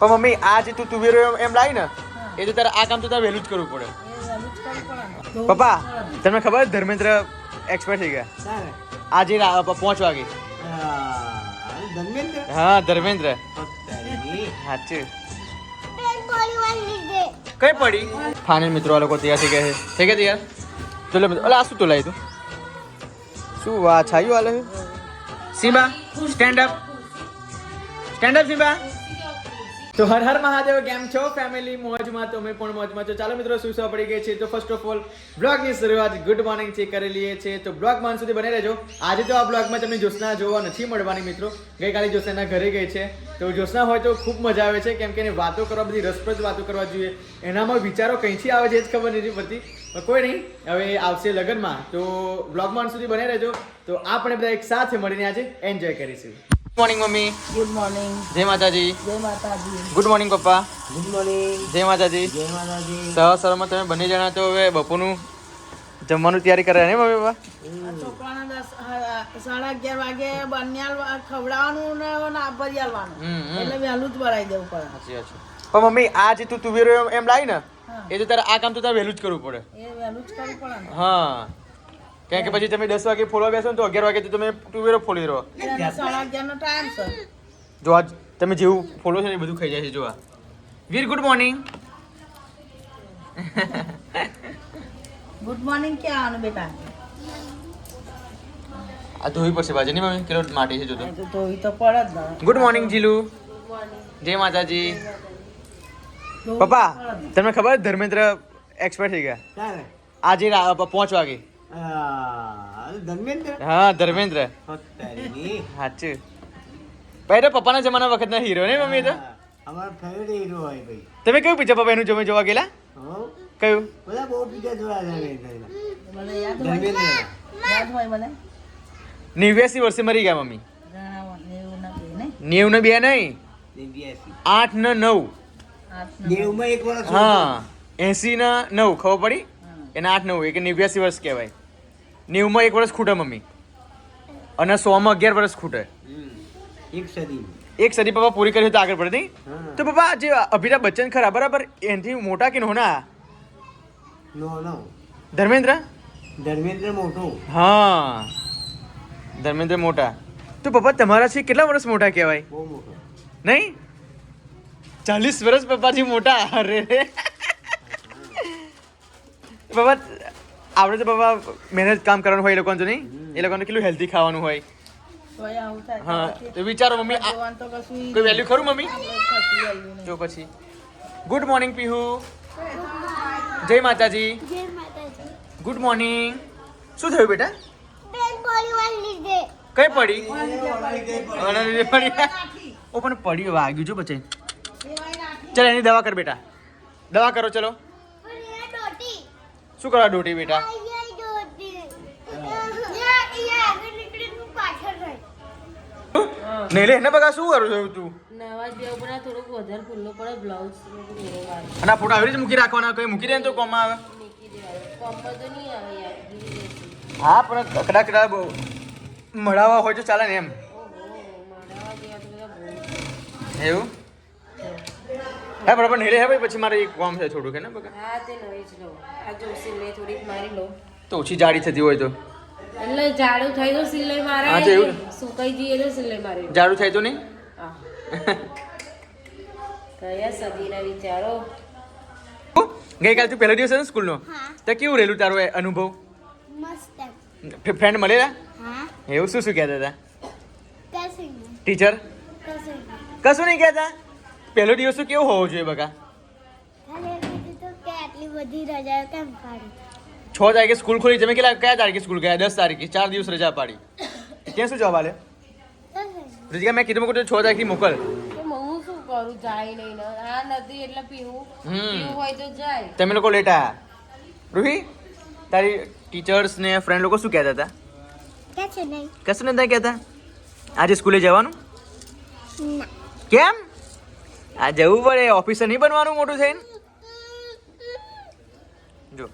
પણ મમ્મી આ જે તું તુવેરો એમ- એમ લાવી ને એ તો તારે આ કામ તો તારે વહેલું જ કરવું પડે. એ વહેલું જ કરવું પડે ને. પપ્પા તમને ખબર છે ધર્મેન્દ્ર એક્સપર્ટ થઈ ગયા તારે આજે રા- પાંચ વાગે. આ, ધર્મેન્દ્ર? હા ધર્મેન્દ્ર. પત્તાની. સાચું. કઈ પડી? ફાઇનલ મિત્રો આ લોકો તૈયાર થઈ ગયા છે. થઈ ગયા તૈયાર? ચલો મિત્રો અલા આ શું તો લાવી તું? શું વાહ છાયું હાલે છે? Seema stand up stand up Seema. તો હર હર મહાદેવ, કેમ છો? ફેમિલી મોજમાં તમે પણ મોજમાં છો. ચાલો મિત્રો, શું પડી ગઈ છે? તો ફર્સ્ટ ઓફ ઓલ બ્લોગની શરૂઆત ગુડ મોર્નિંગથી કરી લઈએ છીએ. તો બ્લોગ માન સુધી બને રહેજો. આજે તો આ બ્લોગમાં તમને જોસના જોવા નથી મળવાની મિત્રો. ગઈકાલે જોસના ઘરે ગઈ છે. તો જોસના હોય તો ખૂબ મજા આવે છે. કેમ કે એને વાતો કરવા, બધી રસપ્રદ વાતો કરવા જોઈએ. એનામાં વિચારો કંઈથી આવે છે જ ખબર નથી પડતી. કોઈ નહીં, હવે આવશે લગ્નમાં. તો બ્લોગ માન સુધી બને રહેજો. તો આપણે બધા એક સાથે મળીને આજે એન્જોય કરીશું. મોર્નિંગ મમ્મી ગુડ મોર્નિંગ જય માતાજી જય માતાજી ગુડ મોર્નિંગ પપ્પા ગુડ મોર્નિંગ જય માતાજી જય માતાજી સવાર સવારમાં તમે બંને જણા તો હવે બપોરનું જમવાનું તૈયારી કરે ને મમ્મી પપ્પા? છોકરાને દસ સાડા અગિયાર વાગે બન્યાલ ખવડાવવાનું ને ના ભરી આલવાનું હમ, હમ. એટલે વહેલું જ ભરાઈ દેવું પડે. સાચી વાત છે. પણ મમ્મી આ જે તું તુવેરો એમ- લાવી ને. એ તો તારે આ કામ તો તારે વહેલું જ કરવું પડે. એ વહેલું જ કરવું પડે હા. કારણ કે પછી તમે દસ વાગે ફોલવા બેસો ને તો અગિયાર વાગે તો તમે તુવેરો ફોલી રહો. જો આજ તમે જેવું ફોલો છો ને એ બધું ખાઈ જાય છે જોવા Veer good morning good morning ક્યાં આવવાનું બેટા? આ ધોવી પડશે બાજુ નહીં મમ્મી? કેટલો માટી છે જોતો ધોવી તો પડે જ ને ગુડ મોર્નિંગ જીલુ. જય માતાજી. પપ્પા ને. તમને ખબર છે ધર્મેન્દ્ર એક્સપર્ટ થઈ ગયા? આજે પાંચ વાગે. ધર્મેન્દ્ર? હા ધર્મેન્દ્ર. સાચું. ભાઈ તો પપ્પાના જમાના વખતના હીરો ને મમ્મી તો? અમારો ફેવરેટ હીરો હોય ભાઈ. તમે કયું પિક્ચર પપ્પા એનું જમે જોવા ગયેલા? કયું? બધા બહુ ધર્મેન્દ્ર. નેવ્યાસી વર્ષે મરી ગયા મમ્મી. નેવું ને બે નહીં. આઠ ને નવ. એક વર્ષ હા એસી ને નવ ખબર પડી. એના આઠ નવ એક નેવ્યાસી વર્ષ કહેવાય. નેવુંમાં એક વર્ષ ખૂટે મમ્મી. અને સોમાં અગિયાર વર્ષ ખૂટે. એક સદી. એક સદી પપ્પા પૂરી કરી તો આગળ પડે નહીં? તો પપ્પા જે અભિતાભ બચ્ચન ખરા બરાબર? એનાથી મોટા કે નાના? નો નો ધર્મેન્દ્ર? ધર્મેન્દ્ર મોટો. હા. ધર્મેન્દ્ર મોટા. તો પપ્પા તમારાથી કેટલા વર્ષ મોટા કહેવાય? નહીં? ચાલીસ વર્ષ પપ્પાજી મોટા. અરે. પપ્પા આપણે તો બાબા મહેનત કામ કરવાનું હોય એ લોકોને તો નહીં? એ લોકોને કેટલું હેલ્ધી ખાવાનું હોય? તોય આવું થાય. હા તો વિચારો મમ્મી કોઈ વેલ્યુ ખરું મમ્મી. જો પછી. ગુડ મોર્નિંગ પીહુ જય માતાજી. જય માતાજી. ગુડ મોર્નિંગ શું થયું બેટા? કઈ પડી? પડી. ઓ પણ પડી વાગ્યું જો પછી ચાલ એની દવા કર બેટા. દવા કરો ચલો. શું કરવા ડોટી બેટા? નહીં લે એને બગા શું કરું છું તું? નવા જેવું પણ થોડુંક વધારે ખુલ્લો પડે બ્લાઉઝ અને આ ફોટો આવી રીતે મૂકી રાખવાના કઈ મૂકી દે તો કોમ આવે? દેવાનું કોમ્પર તો નહીં આવે યાર હા પણ કડા કડા બહુ મળાવા હોય તો ચાલે ને એમ. એવું? હા બરાબર નહીં હવે હે ભાઈ પછી મારે એક કામ છે થોડુંક કે ને બકા? હા તે લઈ જ લો. આ જો સિલાઈ થોડીક મારી લો. તો ઓછી જાડી થતી હોય તો? એટલે જાડું થઈ તો સિલાઈ હા, મારે તો એવું. સુકાઈ જઈએ તો સિલાઈ મારે. જાડું થાય તો નહીં? હા. કયા સદીના વિચારો? ગઈકાલે તું પહેલો દિવસ હતો ને સ્કૂલનો? તો કેવું રહેલું તારો એ અનુભવ? મસ્ત ફ્રેન્ડ મળેલા? હા. એવું શું શું કહેતા હતા? ટીચર કશું નહીં કહેતા? પહેલો દિવસ તો કેવો હોવો જોઈએ બકા? છ તારીખે સ્કૂલ ખોલી. તમે કેટલા કયા તારીખે સ્કૂલ ગયા? દસ તારીખે. ચાર દિવસ રજા પાડી. ત્યાં શું જવાબ આલે? નહીં મેં કીધું મૂકું છ તારીખથી મોકલ. હું શું કરું? જાય નહીં ને. આ નથી એટલે પીવું. હમ. પીવું હોય તો જાય. તમે લોકો લેટ આયા. રૂહી તારી ટીચર્સ ને ફ્રેન્ડ લોકો શું કહેતા હતા? કશું નથી કહેતા? આજે સ્કૂલે જવાનું? ના. કેમ? આ જવું પડે ઓફિસર નહીં બનવાનું મોટું થઈને? જો.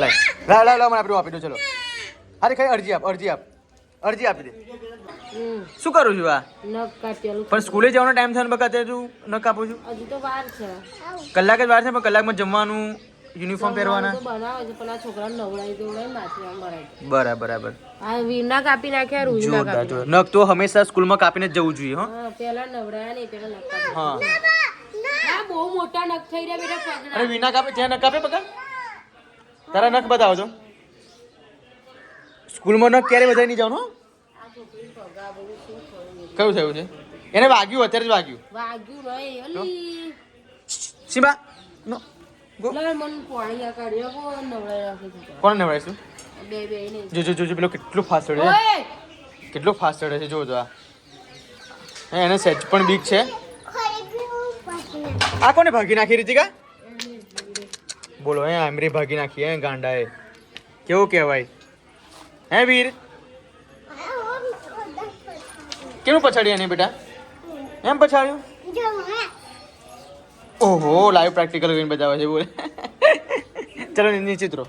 લાવ લાવ લાવ લાવ મને આપણું આપી દો ચલો. અરે કઈ અરજી આપ અરજી આપ. અરજી આપી દે. શું કરું છું આ? નખ કાપેલું પણ સ્કૂલે જવાનો ટાઈમ થયો બકા તે તું નખ કાપું છું? હજી તો વાર છે. કલાક જ વાર છે પણ કલાકમાં જમવાનું યુનિફોર્મ પહેરવાના? બનાવે છે પણ આ છોકરાને નવડાવી દેવડાવી માથે આમ બરાબર બરાબર. આ કાપી નાખ્યા જોરદાર કાપી નખ તો હંમેશા સ્કૂલમાં કાપીને જ જવું જોઈએ હા. પેલા નવડાયા નહીં નખ હા. આ બહુ મોટા નખ થઈ રહ્યા બેટા પગના. અરે વિના કાપે ત્યાં નખ કાપે બકા તારા નખ બતાવો છો સ્કૂલમાં નખ ક્યારે વધારે નહીં જવાનું કયું થયું છે? એને વાગ્યું અત્યારે જ વાગ્યું. વાગ્યું નહીં અલી. સીમા નો. ગો. લે મન પાણી આ કાઢ્યો કો નવડાવી રાખી છે કોને નવડાવીશું બે બે નહીં જો જો જો જો પેલો કેટલું ફાસ્ટ ચડે છે કેટલો ફાસ્ટ ચડે છે જો જો આ. એને સેજ પણ બીક છે. આ કોને ભાગી નાખી રીતિકા? બોલો હે આમરી ભાગી નાખી હે ગાંડાએ. કેવું કહેવાય? હે વીર. કેવું પછાડ્યું એને બેટા? એમ પછાડ્યું. ઓહો લાઈવ પ્રેક્ટિકલ કરીને બતાવે છે, બોલે ચલો ની- નીચે ઉતરો આ.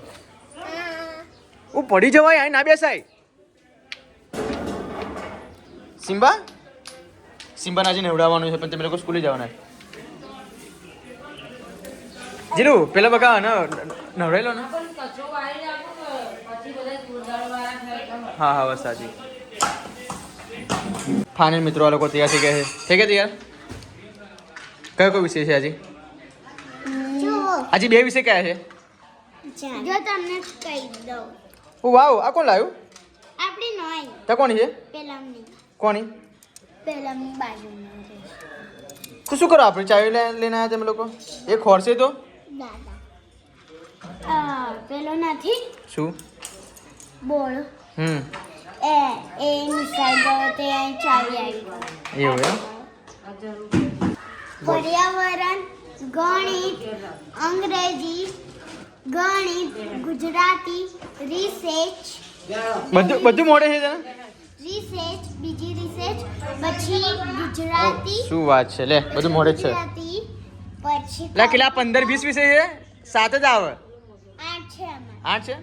હું પડી જવાય આ ના બેસાય સિમ્બા સિમ્બાને આજે નવડાવવાનું છે, પણ તમે લોકો સ્કૂલે જવાના છે. જીલું, પેલા બકા ન નવડાવી લો ને પણ કચરો વાળી નાખો ને પછી બધા જોરદાર વાળા થાય એટલા માટે. હા હા, બસ સાચી ફાઇનલ મિત્રો, આ લોકો તૈયાર થઈ ગયા છે થઈ ગયા તૈયાર કયો કયો વિષય છે આજે? આજે બે વિષય કયા છે? જો તમને કહી દઉં. ઓ વાવ આ કોણ લાવ્યું? આપણી નોય તો કોની છે? પેલામની. કોની? પેલામની બાજુમાં છે. તો શું કરો આપણે? ચાવી લઈને આવ્યા તમે લોકો? એ ખોરશે તો? દાદા. પેલો નથી? શું? બોલ. હમ. એ એ નિશાળ ગયો તે ચાવી આવી ગયો એવું એમ? પર્યાવરણ ગણિત અંગ્રેજી ગણિત ગુજરાતી રિસર્ચ બધું બધું મોડે છે તને? રિસર્ચ બીજી રિસર્ચ પછી ગુજરાતી શું વાત છે લે બધું મોડે છે. પછી લા કેટલા? પંદર વીસ વિષય છે? સાત જ આવે. આઠ છે. આઠ છે?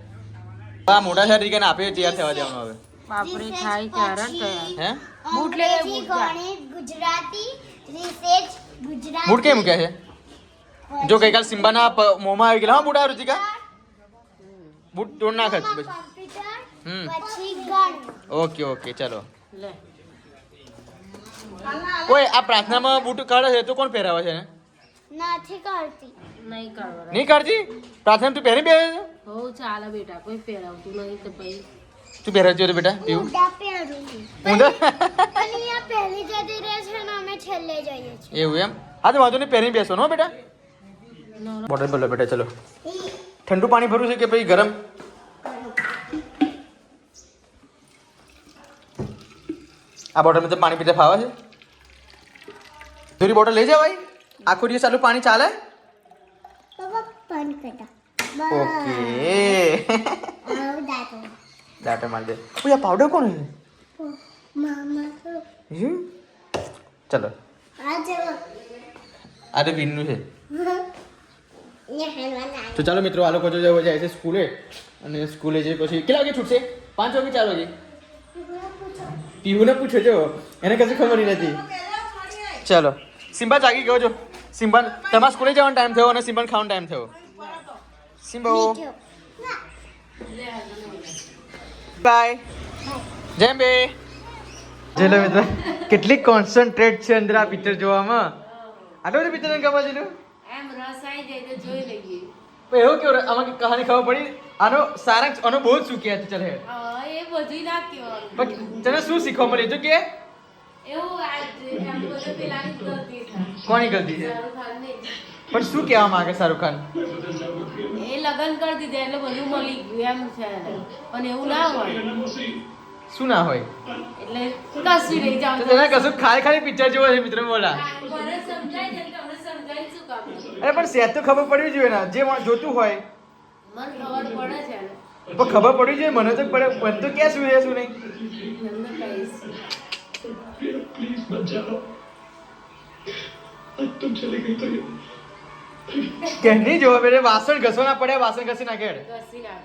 આ મોટા છે ઠીક આપે તૈયાર થવા જવાનું હવે. બાપરે થાય કારણ કયા હે? બૂટ લે, બૂટ ગણિત ગુજરાતી રિસર્ચ બૂટ કેમ મૂક્યા છે? જો ગઈકાલ સિમ્બાના મોંમાં આવી ગયેલા. હા બૂટ આવ્યું રુચિકા બૂટ તોડ નાખ પછી. હમ. ઓકે ઓકે ચલો. કોઈ ઓય આ પ્રાર્થનામાં બૂટ કાઢે છે તો કોણ પહેરાવે છે એને? નથી કરતી નહીં કરવા નહીં કાઢતી? પ્રાર્થના તું પહેરી બે હો ચાલે બેટા કોઈ પહેરાવતું નહીં તો પછી તું પહેરા હોય બેટા? પીવું ઊંડા ઊંધા? પહેલી જતી રહે છે ને અમે છેલ્લે જઈએ છીએ. એવું એમ? હા તો વાંધો નહીં પહેરીને બેસો નો બેટા. બોટલ ભલો બેટા ચલો. ઠંડુ પાણી ભરવું છે કે પછી ગરમ? આ બોટલમાં તો પાણી પીતા ફાવે છે. દૂરી બોટલ લઈ જવાય આખો દિવસ ચાલુ પાણી ચાલે? ઓકે. તો. હમ? ચલો. આ જવો આ તો છે. તો ચાલો મિત્રો આ લોકો જો જાય છે સ્કૂલે અને સ્કૂલે જઈ પછી કેટલા વાગે છૂટશે? પાંચ વાગે ચાર વાગે? પીહુને પૂછો જો. એને કશું ખબર નથી. ચાલો. સિમ્બા જાગી ગયો જો. સિમ્બા તમારા સ્કૂલે જવાનો ટાઈમ થયો અને સિમ્બાને ખાવાનો ટાઈમ થયો. સિમ્બા. બાય જેમ બે. ચલો મિત્ર કેટલી કોન્સન્ટ્રેટ છે અંદર આ પિક્ચર જોવામાં? આટલો બધો પિક્ચર ગમે છે એમ રસ આવી જાય તો જોઈ લઈએ. પણ એવું કેવું આમાં કહાની ખબર પડી? આનો સારાંશ આનો બહુ જ ચૂક્યા છે ચલે. એ બધું ના કહેવાનું. પણ તને શું શીખવા મળે તો કે? એવું આ જ- એમ બધું પેલાની ગલતી કોની ગલતી છે. પણ શું કહેવા માંગે શાહરુખ ખાન? એ લગન કરી દીધા એટલે બધું મળી ગયું એમ છે પણ એવું ના હોય. શું ના હોય? એટલે કશું નહીં જાવ તો તને કશું ખાલી ખાલી પિક્ચર જોવો છે મિત્ર બોલા. અરે પણ સેજ તો ખબર પડવી જોઈએ ને. જે જોતું હોય. મને ખબર પડે છે પણ ખબર પડવી જોઈએ મને તો પડે. મને તો ક્યાં શું છે શું નહીં? એમને કહીશ. કે નહીં જોવા પેલે વાસણ ઘસવાના પડે વાસણ ઘસી નાખે ઘસી નાખ.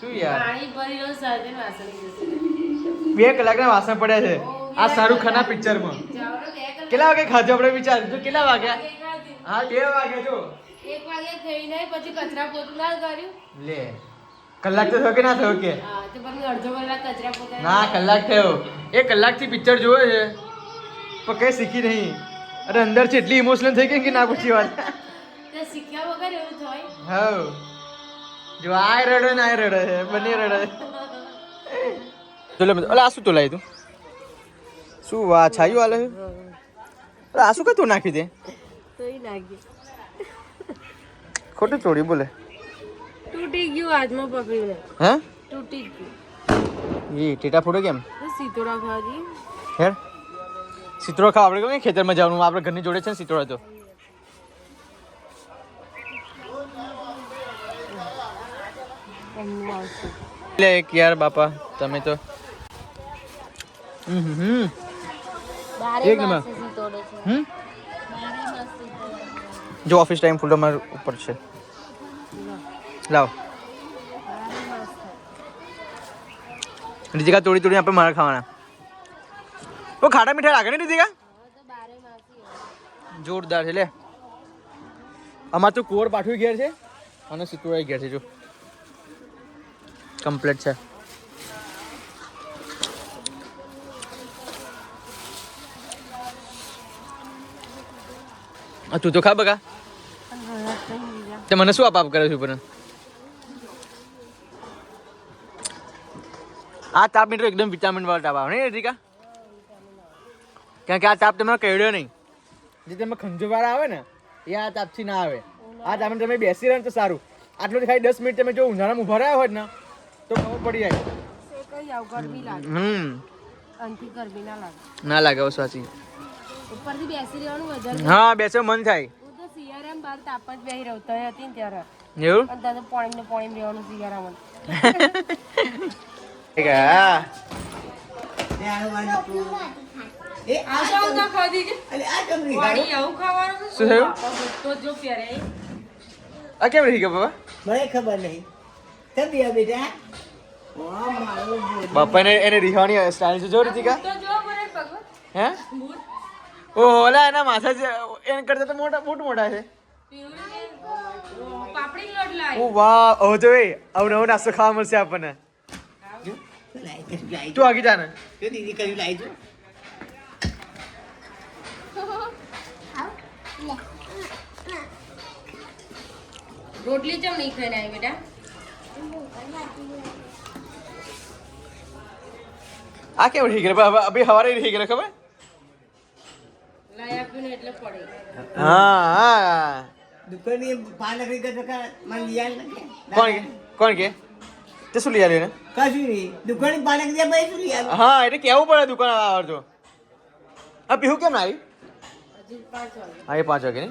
શું યાર? પાણી ભરી લો સાથે વાસણ ઘસી. બે કલાકના વાસણ પડ્યા છે. આ શાહરુખ ખાનના પિક્ચરમાં. કેટલા વાગે ખાધું આપણે વિચાર જો કેટલા વાગ્યા હા બે વાગે જો. એક વાગે થઈ નહીં પછી કચરા પોતું ના કર્યું. લે. કલાક તો થયો કે ના થયો કે? અડધો કલાક કચરા પોતા ના કલાક થયો. એ કલાકથી પિક્ચર જોવે છે. પણ કઈ શીખી નહીં. અરે અંદરથી એટલી ઇમોશનલ થઈ ગઈ કે ના પૂછી વાત. તો શીખ્યા વગર એવું થાય હા જો આ રડે ને આ રડે છે બંને રડે. ચલો મિત્રો અલે આ શું તો લાવી તું શું વા છાયું આલે છે? આ શું નાખી દે? તોય ખોટું થોડી બોલે. તૂટી ગયું હાથમાં પકડીને. હે? તૂટી ગયું. એ ટેટા ફોટો કેમ? તો સીતોડા ખાધી હેર સિત્રો ખાવા આપણે કેમ ખેતરમાં જવાનું? આપણે ઘરની જોડે છે ને સિત્રો હતો લે એક યાર બાપા તમે તો. હમ હમ. એક નંબર. હમ? જો ઓફિસ ટાઈમ ફૂલ અમાર ઉપર છે. લાવ. રીતિકા તોડી તોડી આપણે મારા ખાવાના. તો ખાટા મીઠા લાગે ને રીતિકા? જોરદાર છે લે. અમાર તો કોર પાઠવી ઘેર છે અને સિતુરાઈ ઘેર છે જો. કમ્પ્લીટ છે આ તું તો ખા બગા તે મને શું આપ આપ કરે છે ઉપર આ તાપ મીટર એકદમ વિટામિન વાળો તાપ આવે ને રીતિકા કારણ કે આ તાપ તમને કહેડ્યો નહીં જે તમે ખંજવાળા આવે ને એ આ તાપથી ના આવે આ તાપમાં તમે બેસી રહો ને તો સારું આટલું ખાલી દસ મિનિટ તમે જો ઉનાળામાં ઊભા રહ્યા હોય ને તો ખબર પડી જાય. કઈ આવું ગરમી લાગે. હમ. અંતિ ગરમી ના લાગે. ના લાગે બસ સાચી. ઉપરથી બેસી રહેવાનું વધારે હા બેસો મન થાય. હું તો સિયારામ બાર તાપ જ બેહી રહ્યો તય હતી ને ત્યારે. એવું? અને તને પાણી ને પાણી રહેવાનું શિયાળામાં. ઠીક હા. એ આનું વાંધો. એ આ આવું ના ખાધી કે? અલે આ ચમરી પાણી આવું ખાવાનું? શું થયું? તો જો પહેરે. આ કેમ રહી ગયા બાબા મને ખબર નહીં. બેટા ઓ. બાપા એને એને રીહવાની સ્ટાઇલ છે. જો રીતિકા. હે? ઓ ઓલા એના માથા છે એને કરતા તો મોટા બૂટ મોટા છે. ઓ વાહ. હવે તો એ આવું નવો નાસ્તો ખાવા મળશે આપણને. તો આગી જા ને. દીદી કર્યું લાઈ જો રોટલી ચમ નહીં ખાઈને આવી બેટા? આ કેમ રહી રહે હવે અભી હવારે રહી ગયા ખબર? લાય આપ્યું ને એટલે પડે. હા હા. દુકાનની મને કોણ કોણ કે? તે શું લઈ આવ્યું કશું નહીં. ભાઈ શું લિયાલ હા એટલે કેવું પડે દુકાન આવડતો આ પીહુ કેમ ના આવી? હજી પાંચ વાગે. હા એ પાંચ વાગે ને?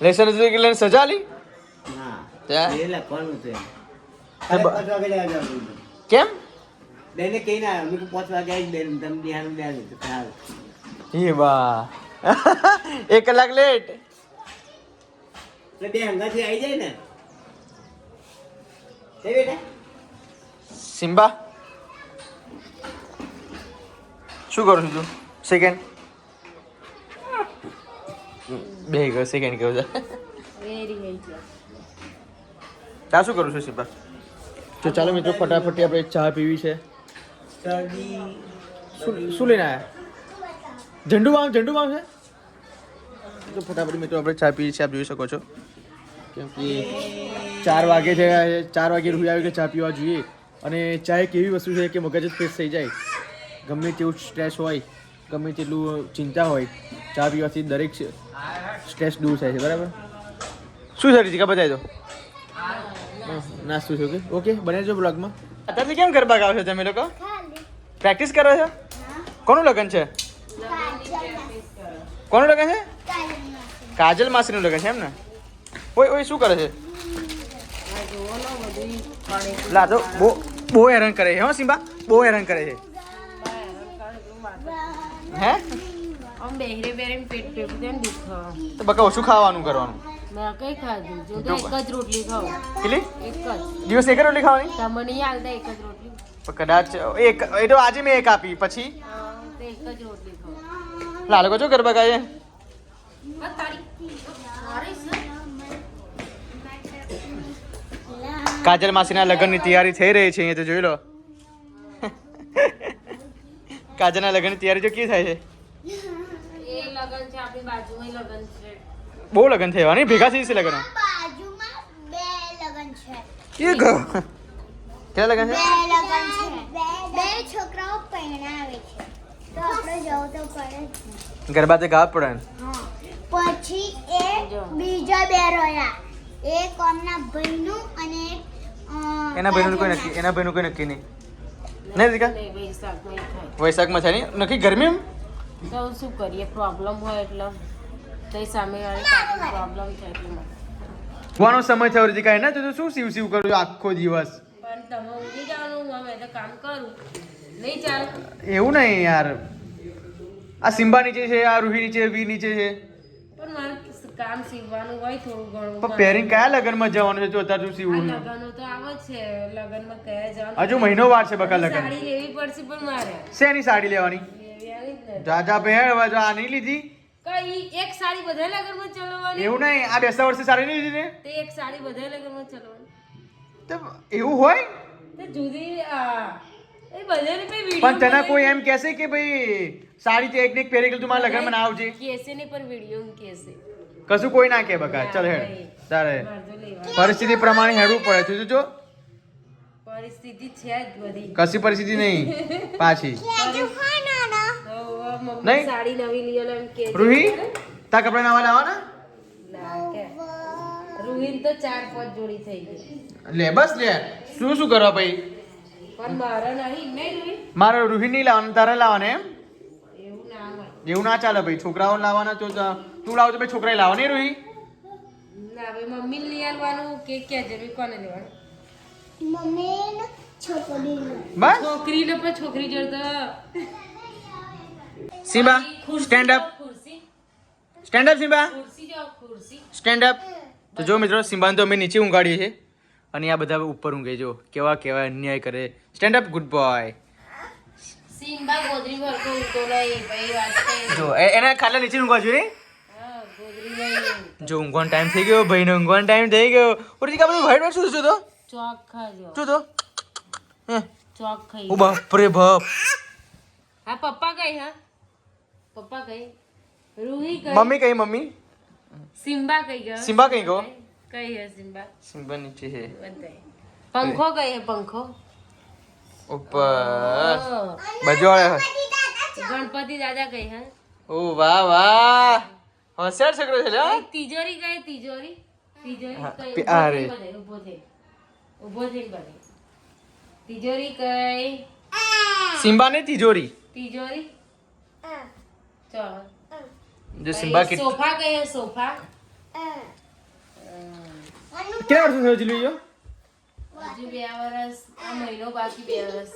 લેસન સજા આલી? કેમ? બેને કહીને આવ્યો મેં પાંચ વાગે આવીશ બેન તમે બિહારનું બે આવી તો સારું એ બા એક કલાક લેટ એટલે બે હંગાથી આવી જાય ને. એ બેટા? સિમ્બા? શું કરું છું તું? સેકન્ડ બે ગયો સેકન્ડ કેવું છે? વેરી ત્યાં શું કરું છું સિમ્બા તો ચાલો મિત્રો ફટાફટી આપણે ચા પીવી છે. શું લઈને આવ્યા ઝંડુ બામ ઝંડુ બામ છે? તો ફટાફટ મિત્રો આપણે ચા પીવી છે આપ જોઈ શકો છો. કેમ કે ચાર વાગે છે ચાર વાગે રૂઈ આવી કે ચા પીવા જોઈએ. અને ચા એક એવી વસ્તુ છે કે મગજ જ ફ્રેશ થઈ જાય. ગમે તેવું સ્ટ્રેસ હોય ગમે તેટલું ચિંતા હોય ચા પીવાથી દરેક સ્ટ્રેસ દૂર થાય છે બરાબર? શું છે રીતિકા બતાવી દો. નાસ્તું છે ઓકે ઓકે બનાવજો બ્લોગમાં અત્યારથી કેમ ગરબા ગાવ છો તમે લોકો? પ્રેક્ટિસ કરો છો? કોનું લગ્ન છે? કોનું લગ્ન છે? કાજલ માસીનું લગ્ન છે એમ ને? ઓય ઓય શું કરે છે? લા તો બહુ બહુ હેરાન કરે છે હો સિમ્બા. બહુ હેરાન કરે છે. હે? તો બકા ઓછું ખાવાનું કરવાનું? મેં કઈ ખાધું? જો તો એક જ રોટલી ખાઉં. કેટલી? એક જ. દિવસ એક રોટલી ખાવાની? તમને એક જ રોટલી. પણ કદાચ એક એ તો આજે મેં એક આપી પછી? એક જ રોટલી લાલો છો ગરબા ગાય? કાજલ માસીના લગ્નની તૈયારી થઈ રહી છે અહીંયા તો જોઈ લો. કાજલના લગ્નની તૈયારી જો કી થાય છે? એ લગ્ન છે આપણી બાજુમાં લગ્ન છે. બહુ લગ્ન થયા નહીં ભેગા થઈ છે લગ્ન બાજુમાં બે લગન છે એ ગયો કેટલા લગ્ન બે છે લગન છે. બે છોકરાઓ પરણાવે છે. તો આપણે જવું તો પડે ગરબા તો ગાવા પડે ને. પછી એ બીજા બે રહ્યા. એક અમના ભાઈનું અને એક એના ભાઈનું કોઈ નક્કી એના ભાઈનું કોઈ નક્કી નહીં. નહીં દીકા? વૈશાખમાં થાય. નહીં? નક્કી ગરમી તો શું કરીએ? પ્રોબ્લેમ હોય એટલે. તઈ સામેવાળી પ્રોબ્લેમ છે એટલે માટે. વાનો સમય થયો રીતિકા? એને તો તું શું શિવ શિવ કરું આખો દિવસ? પણ તમે ઊંઘી જવાનું અમે તો કામ કરું. નહીં ચાલે. એવું નહીં યાર. આ સિમ્બા નીચે છે આ રૂહી નીચે વી નીચે છે. પણ મારે કામ સીવવાનું હોય થોડું ઘણું. પણ પહેરીને કયા લગનમાં જવાનું છે? જો અત્યારે તું આ સીવું તો આવે છે. લગનમાં કયા જવાનું? હજુ મહિનો વાર છે બકા લગન. સાડી લેવી પડશે પણ મારે. શેની સાડી લેવાની? લેવી આવી જ જા જા પહેર હવે જો આ નહીં લીધી? કઈ એક સાડી બધા લગનમાં ચલાવવાની? એવું નહીં આ બેસતા વર્ષે સાડી નહીં લીધી ને? તે એક સાડી બધા લગનમાં ચલાવવાની. તો એવું હોય? તો જુદી આ એ બધાને પછી video પણ તને કોઈ એમ કહેશે કે ભાઈ સાડી તે એક ને એક પહેરી ગયેલું તું મારા લગ્નમાં ના આવજે? કહેશે નહીં પણ વીડિયો કહેશે. કશું કોઈ ના કહે બકા ચાલ હેડ. તારે પરિસ્થિતિ પ્રમાણે હેડવું પડે તું જો. પરિસ્થિતિ છે જ બધી. કશી પરિસ્થિતિ નહીં પાછી. મમ્મી નહીં. સાડી નવી લઈ આલો એમ કે રૂહી? તા કપડા નવા લાવવાના? ના કે. રૂહીન તો ચાર પાંચ જોડી થઈ ગઈ. લે બસ લે. શું શું કરવા ભાઈ? પણ મારે નહીં નહીં. રૂહી મારે રૂહી નહીં લાવવાનું તારે લાવવાના એમ? એવું ના હોય. એવું ના ચાલે ભાઈ છોકરાઓ લાવવાના તો ત- તું લાવ તો ભાઈ છોકરાએ લાવવાની રૂહી? ના ભાઈ મમ્મી લઈ આવવાનું કે કે જમી કોને લેવાનું? મમ્મી છોકરી બસ? છોકરીને પણ છોકરી જોડતો Simba stand up stand up Simba. Stand up તો જો મિત્રો સિમ્બાને તો અમે નીચે ઊંઘાડીએ છીએ. અને આ બધા ઉપર ઊંઘે જો. કેવા કેવા અન્યાય કરે. સ્ટેન્ડ અપ ગુડ બોય જો એને ખાલી નીચે ઊંઘવા જોઈએ નહીં જો ઊંઘવાનો ટાઈમ થઈ ગયો ભાઈનો ઊંઘવાનો ટાઈમ થઈ ગયો. ઓર કા બધું વાઈટ વાઈટ શું શું તો ચોક ખાજો. શું તો હે. ચોક ખાઈ ઓ બાપ રે બાપ. હા પપ્પા કઈ હા? પપ્પા કઈ રૂહી કઈ મમ્મી કઈ મમ્મી? સિમ્બા કઈ ગયો. સિમ્બા કઈ ગયો? કઈ હે સિમ્બા? સિમ્બા નીચે હે પંખો કઈ હે પંખો? ઉપર. બજોળે ગણપતિ દાદા કઈ હે. ઓ વાહ વાહ. હોશિયાર છોકરો છે લ્યો. તિજોરી કઈ તિજોરી. તિજોરી કઈ થઈ તિજોરી કઈ સિમ્બા ને તિજોરી? તિજોરી. જો સિમ્બા કે સોફા હે સોફા કેટલા વર્ષ થયો જીલું યો હજુ બે વર્ષ આ મહિનો બાકી બે વર્ષ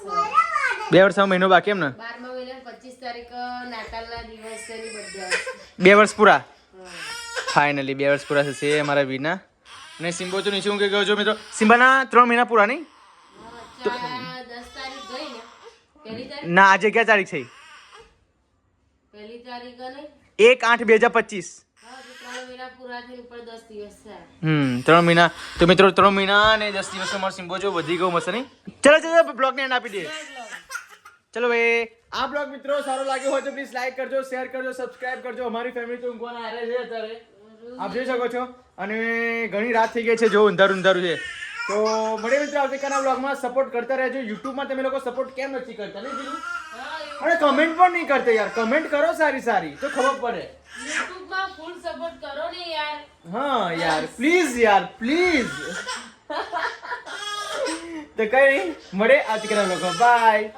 બે વર્ષ મહિનો બાકી એમ ને બારમા મહિના પચીસ તારીખ નાતાલના દિવસે ની બર્થડે બે વર્ષ પૂરા ફાઇનલી બે વર્ષ પૂરા થશે અમારા વિના અને સિમ્બો તો નીચે ઊંઘે ગયો છો મિત્રો સિમ્બાના ત્રણ મહિના પૂરા નહીં હા, ને પહેલી તારીખ ના આજે ક્યાં તારીખ છે પહેલી તારીખ અને એક આઠ બે હજાર પચીસ. હમ, ત્રણ મહિના. તો મિત્રો, ત્રણ મહિના અને દસ દિવસનો અમારો સિમ્બો વધી ગયો મસ્ત નહીં? ચલો ચલો બ્લોગને એન્ડ આપી દઈએ ચલો, ભાઈ. આ બ્લોગ મિત્રો સારો લાગ્યો હોય તો પ્લીઝ લાઈક કરજો શેર કરજો સબસ્ક્રાઇબ કરજો. અમારી ફેમિલી તો ઊંઘવાના હારે છે અત્યારે. આપ જોઈ શકો છો. અને ઘણી રાત થઈ ગઈ છે. જો અંધારું અંધારું છે. તો મળીએ મિત્રો આવતીકાલના બ્લોગમાં સપોર્ટ કરતા રહેજો. યુટ્યુબમાં તમે લોકો સપોર્ટ કેમ નથી કરતા? નહીં બીજું અને કમેન્ટ પણ નહીં કરતા યાર. કમેન્ટ કરો સારી સારી. તો ખબર પડે. યુટ્યુબમાં ફૂલ સપોર્ટ કરો ને યાર. હા યાર. પ્લીઝ યાર. પ્લીઝ તો કઈ નહીં. મળે આવતીકાલના લોકો બાય